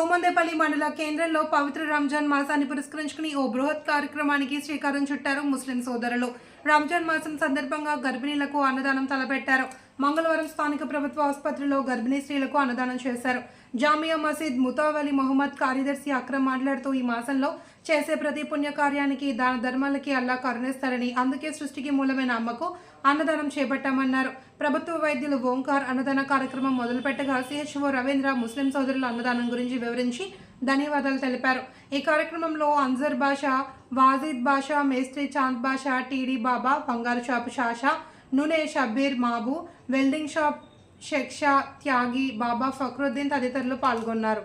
సోమందేపల్లి మండల కేంద్రంలో పవిత్ర రంజాన్ మాసాన్ని పురస్కరించుకుని ఓ బృహత్ కార్యక్రమానికి శ్రీకారం చుట్టారు ముస్లిం సోదరులు. రంజాన్ మాసం సందర్భంగా గర్భిణీలకు అన్నదానం తలపెట్టారు. మంగళవారం స్థానిక ప్రభుత్వ ఆసుపత్రిలో గర్భిణీ స్త్రీలకు అన్నదానం చేశారు. జామియా మసీద్ ముతావలి మొహమ్మద్ కార్యదర్శి అక్రమ్ మాట్లాడుతూ ఈ మాసంలో చేసే ప్రతి పుణ్యకార్యానికి దాన ధర్మాలకి అల్లా కరుణిస్తాడని అందుకే సృష్టికి మూలమైన అమ్మకు అన్నదానం చేపట్టామన్నారు. ప్రభుత్వ వైద్యులు ఓంకార్ అన్నదాన కార్యక్రమం మొదలుపెట్టగా సిహెచ్ఓ రవీంద్ర ముస్లిం సోదరుల అన్నదానం గురించి వివరించి ధన్యవాదాలు తెలిపారు. ఈ కార్యక్రమంలో అన్జర్ బాషా వాజిద్ బాషా మేస్త్రి చాంద్ బాషా టీడీ బాబా బంగారు షాపు షాషా నూనె షబ్బీర్ మాబు వెల్డింగ్ షాప్ షెక్షా త్యాగి బాబా ఫక్రుద్దీన్ తదితరులు పాల్గొన్నారు.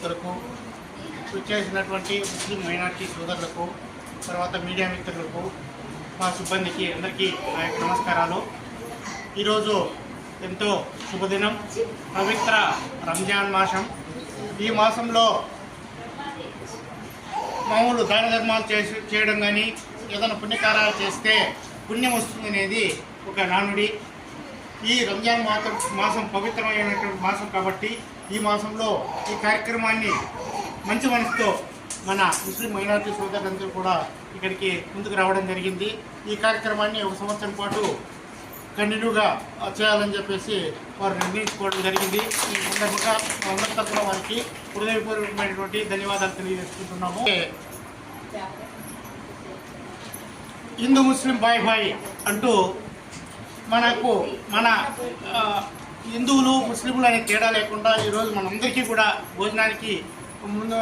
కొరకు చేసినటువంటి ముస్లిం మైనార్టీ సోదరులకు తర్వాత మీడియా మిత్రులకు మా సిబ్బందికి అందరికీ నా యొక్క నమస్కారాలు. ఈరోజు ఎంతో శుభదినం. పవిత్ర రంజాన్ మాసం. ఈ మాసంలో మామూలు దాన ధర్మాలు చేసి చేయడం కానీ ఏదైనా పుణ్యకారాలు చేస్తే పుణ్యం వస్తుంది అనేది ఒక నానుడి. ఈ రంజాన్ మాసం మాసం పవిత్రమైనటువంటి మాసం కాబట్టి ఈ మాసంలో ఈ కార్యక్రమాన్ని మంచి మనసుతో మన ముస్లిం మైనారిటీ సోదరులందరూ కూడా ఇక్కడికి ముందుకు రావడం జరిగింది. ఈ కార్యక్రమాన్ని ఒక సంవత్సరం పాటు కంటిన్యూగా చేయాలని చెప్పేసి వారు నిర్ణయించుకోవడం జరిగింది. ఈ సందర్భంగా అందరి తరఫున వారికి హృదయపూర్వకమైనటువంటి ధన్యవాదాలు తెలియజేసుకుంటున్నాము. హిందూ ముస్లిం బాయ్ బాయ్ అంటూ మనకు మన హిందువులు ముస్లింలు అనే తేడా లేకుండా ఈరోజు మనందరికీ కూడా భోజనానికి ముందు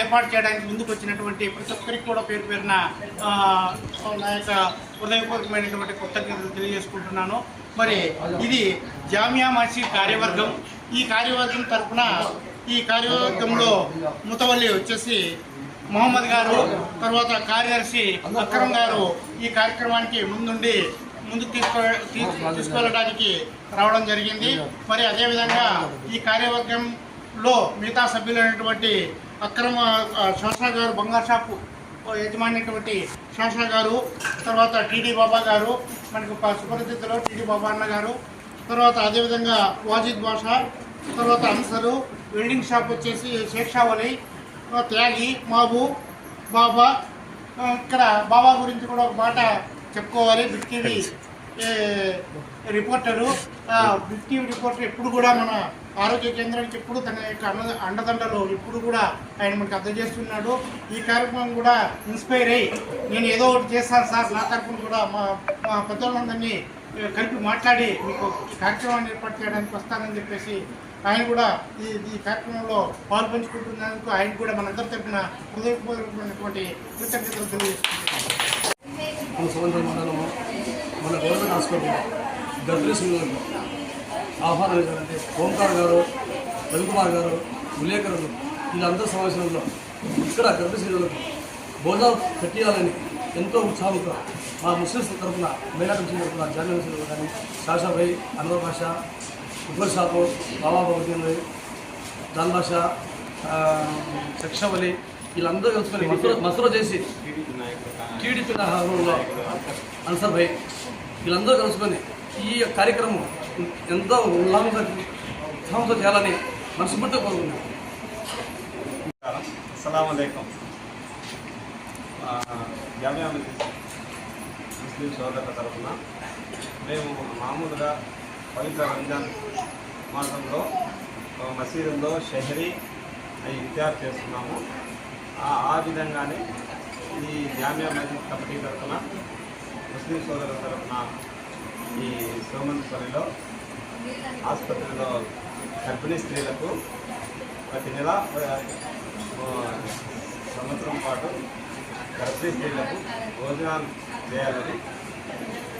ఏర్పాటు చేయడానికి ముందుకు వచ్చినటువంటి ప్రతి ఒక్కరికి కూడా పేరు పేరున నా యొక్క హృదయపూర్వకమైనటువంటి కృతజ్ఞతలు తెలియజేసుకుంటున్నాను. మరి ఇది జామియా మసీద్ కార్యవర్గం. ఈ కార్యవర్గం తరఫున ఈ కార్యవర్గంలో ముతవల్లి వచ్చేసి మొహమ్మద్ గారు తర్వాత కార్యదర్శి అక్రమ్ గారు ఈ కార్యక్రమానికి ముందుండి ముందుకు తీసుకో తీసుకెళ్ళడానికి రావడం జరిగింది. మరి అదేవిధంగా ఈ కార్యవర్గంలో మిగతా సభ్యులైనటువంటి అక్రమ ఆ, గారు బంగారు షాపు యజమానిటువంటి శాషా గారు తర్వాత టీడీ బాబా గారు మనకు ప- సుపరిచితులు టీడీ బాబా అన్న గారు తర్వాత అదేవిధంగా వాజిద్ బాషా తర్వాత అన్సరు వెల్డింగ్ షాప్ వచ్చేసి శేక్షావలి త్యాగి మాబు బాబా ఇక్కడ బాబా గురించి కూడా ఒక మాట చెప్పుకోవాలి. బిగ్ టీవీ రిపోర్టరు ఆ, బిగ్ టీవీ రిపోర్టర్ ఎప్పుడు కూడా మన ఆరోగ్య కేంద్రానికి ఎప్పుడు తన యొక్క అండ అండదండలు ఇప్పుడు కూడా ఆయన మనకు అందజేస్తున్నాడు ఈ కార్యక్రమం కూడా ఇన్స్పైర్ అయ్యి నేను ఏదో ఒకటి చేస్తాను సార్ నా తరఫున కూడా మా మా పెద్దలందరినీ కలిపి మాట్లాడి మీకు కార్యక్రమాన్ని ఏర్పాటు చేయడానికి వస్తానని చెప్పేసి ఆయన కూడా ఈ ఈ కార్యక్రమంలో పాల్పంచుకుంటున్నందుకు ఆయన కూడా మనందరి తరఫున హృదయపూర్వకమైనటువంటి కృతజ్ఞతలు తెలియజేస్తున్నాను. మన సముద్ర మండలము మన గవర్నమెంట్ హాస్పిటల్ గర్భిణీ సింగులకు ఆహ్వానం ఏంటంటే ఓంకార్ గారు రవికుమార్ గారు విలేకరులు వీళ్ళందరూ సమావేశంలో ఇక్కడ గర్భిణీ సింగులకు భోజనాలు పెట్టియాలని ఎంతో ఉత్సాహంతో మా ముస్లిమ్స్ తరఫున మైనార్టీ తరఫున జామీన్ ముస్లిం కానీ షాషాభాయ్ అన్వర్ బాషా ఉబ్బర్ షాపు బాబా భగవద్గీన్ దాన్ బాషా శక్షవలి వీళ్ళందరూ కలుసుకొని మసూర మసూర చేసి టీడీపీ నాయకుల్లో అన్సర్ భయ్ వీళ్ళందరూ కలుసుకొని ఈ కార్యక్రమం ఎంతో ఉల్లాసంగా ఉత్సాహంతో చేయాలని మనస్ఫూర్తిగా కోరుకున్నాం అస్సలం జామియా ముస్లిం సోదరుల తరఫున మేము మామూలుగా పవిత్ర రంజాన్ మాసంలో మసీదులో షహరీ అవి ఇత్యార్ చేస్తున్నాము. ఆ విధంగానే ఈ జామియా మసీద్ కమిటీ తరఫున ముస్లిం సోదరుల తరఫున ఈ సోమంతపల్లిలో ఆసుపత్రిలో గర్భిణీ స్త్రీలకు ప్రతి నెల సంవత్సరం పాటు గర్భిణీ స్త్రీలకు భోజనాలు చేయాలని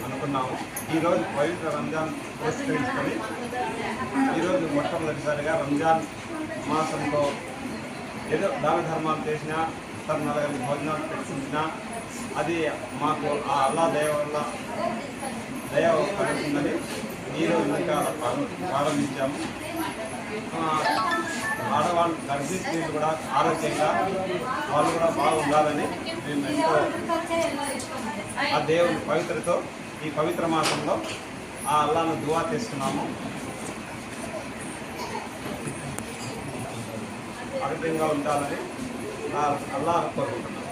అనుకున్నాము. ఈరోజు పవిత్ర రంజాన్ పురస్కరించుకొని ఈరోజు మొట్టమొదటిసారిగా రంజాన్ మాసంలో ఏదో దాన ధర్మాలు చేసినా తన నలుగురికి భోజనాలు పెట్టించినా అది మాకు ఆ అల్లా దయ వల్ల దయ కలుగుతుందని ఈరోజు ఇంకా ప్రారంభించాము. ఆడవాళ్ళు గర్భిణీ కూడా ఆరోగ్యంగా వాళ్ళు కూడా బాగుండాలని మేము ఎంతో ఆ దేవుని పవిత్రతో ఈ పవిత్ర మాసంలో ఆ అల్లాను దువా చేస్తున్నాము. ఆరోగ్యంగా ఉండాలని ఆ అల్లా కోరుకుంటున్నాము